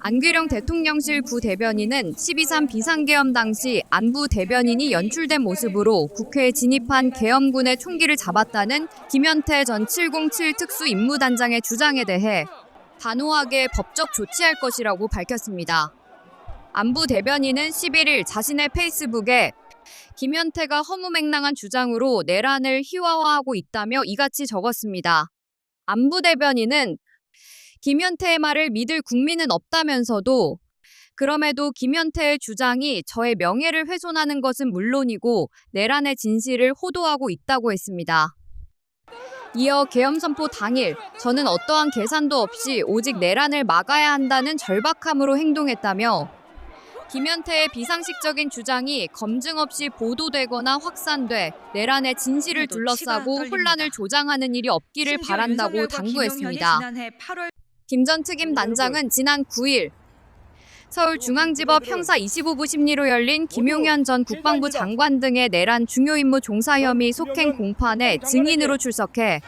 안규령 대통령실 부대변인은 12.3 비상계엄 당시 안부 대변인이 연출된 모습으로 국회에 진입한 계엄군의 총기를 잡았다는 김현태 전 707 특수 임무단장의 주장에 대해 단호하게 법적 조치할 것이라고 밝혔습니다. 안부 대변인은 11일 자신의 페이스북에 김현태가 허무맹랑한 주장으로 내란을 희화화하고 있다며 이같이 적었습니다. 안부 대변인은 김현태의 말을 믿을 국민은 없다면서도 그럼에도 김현태의 주장이 저의 명예를 훼손하는 것은 물론이고 내란의 진실을 호도하고 있다고 했습니다. 이어 계엄 선포 당일 저는 어떠한 계산도 없이 오직 내란을 막아야 한다는 절박함으로 행동했다며 김현태의 비상식적인 주장이 검증 없이 보도되거나 확산돼 내란의 진실을 둘러싸고 혼란을 조장하는 일이 없기를 바란다고 당부했습니다. 김 전 특임 단장은 지난 9일 서울중앙지법 형사 25부 심리로 열린 김용현 전 국방부 장관 등의 내란 중요 임무 종사 혐의 속행 공판에 증인으로 출석해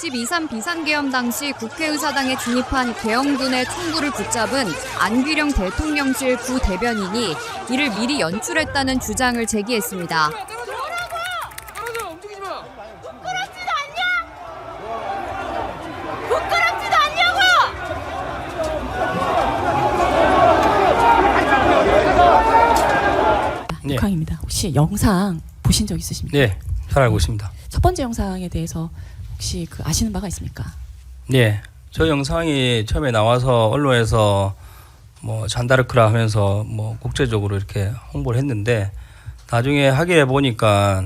12.3 비상계엄 당시 국회의사당에 진입한 계엄군의 총구를 붙잡은 안규령 대통령실 부대변인이 이를 미리 연출했다는 주장을 제기했습니다. 떨어져 움직이지 마. 부끄럽지도 않냐고! 네. 북한입니다. 혹시 영상 보신 적 있으십니까? 네, 잘 알고 있습니다. 첫 번째 영상에 대해서 혹시 그 아시는 바가 있습니까? 네, 저 영상이 처음에 나와서 언론에서 뭐 잔다르크라 하면서 뭐 국제적으로 이렇게 홍보를 했는데 나중에 확인해 보니까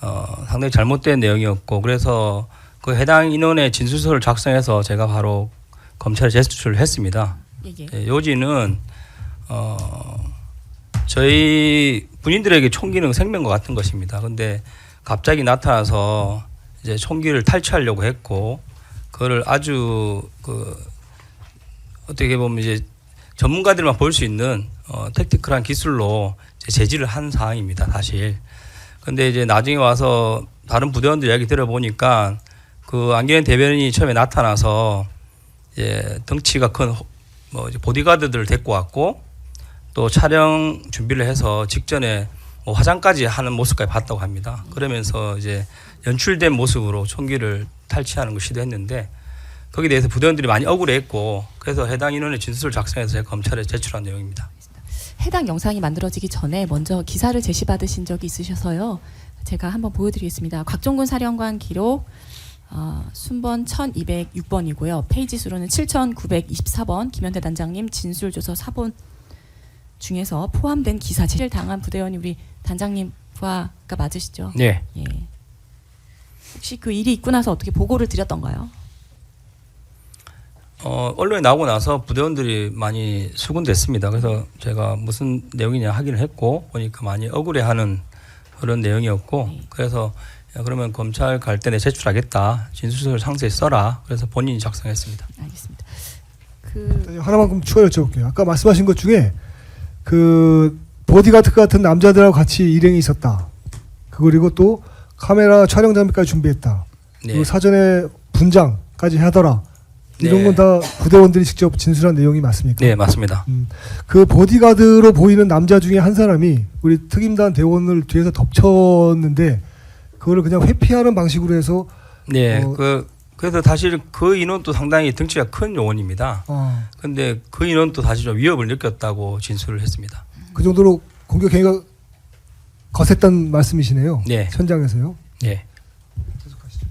어, 상당히 잘못된 내용이었고 그래서 그 해당 인원의 진술서를 작성해서 제가 바로 검찰에 제출을 했습니다. 예, 예. 예, 요지는 어, 저희 군인들에게 총기는 생명과 같은 것입니다. 근데 갑자기 나타나서 이제 총기를 탈취하려고 했고 그거를 아주 그 어떻게 보면 이제 전문가들만 볼 수 있는 어, 택티컬한 기술로 제지를 한 사항입니다. 사실. 근데 이제 나중에 와서 다른 부대원들 이야기 들어보니까 그 안기현 대변인이 처음에 나타나서 이제 덩치가 큰 뭐 보디가드들을 데리고 왔고 또 촬영 준비를 해서 직전에 뭐 화장까지 하는 모습까지 봤다고 합니다. 그러면서 이제 연출된 모습으로 총기를 탈취하는 걸 시도했는데 거기에 대해서 부대원들이 많이 억울해했고 그래서 해당 인원의 진술을 작성해서 검찰에 제출한 내용입니다. 해당 영상이 만들어지기 전에 먼저 기사를 제시받으신 적이 있으셔서요. 제가 한번 보여드리겠습니다. 곽종근 사령관 기록 어, 순번 1206번이고요. 페이지 수로는 7924번 김현대 단장님 진술조서 4번 중에서 포함된 기사 제일 당한 부대원이 우리 단장님 부하가 맞으시죠? 네. 예. 혹시 그 일이 있고 나서 어떻게 보고를 드렸던가요? 어, 언론에 나오고 나서 부대원들이 많이 수군됐습니다. 그래서 제가 무슨 내용이냐 확인을 했고 보니까 많이 억울해하는 그런 내용이었고 네. 그래서 야, 그러면 검찰 갈 때 내 제출하겠다 진술서를 상세히 써라. 그래서 본인이 작성했습니다. 알겠습니다. 그 하나만 좀 추가 여쭤볼게요. 아까 말씀하신 것 중에 그 보디가드 같은 남자들하고 같이 일행이 있었다. 그리고 또 카메라 촬영 장비까지 준비했다. 네. 그리고 사전에 분장까지 하더라. 이런 네. 건다 부대원들이 직접 진술한 내용이 맞습니까? 네, 맞습니다. 음, 그 보디가드로 보이는 남자 중에 한 사람이 우리 특임단 대원을 뒤에서 덮쳤는데 그거를 그냥 회피하는 방식으로 해서 네, 어. 그 그래서 사실 그 인원도 상당히 등치가 큰 요원입니다. 어, 근데 그 인원도 사실 좀 위협을 느꼈다고 진술을 했습니다. 그 정도로 공격 행위가 거셌단 말씀이시네요. 네, 현장에서요. 네. 계속하시죠.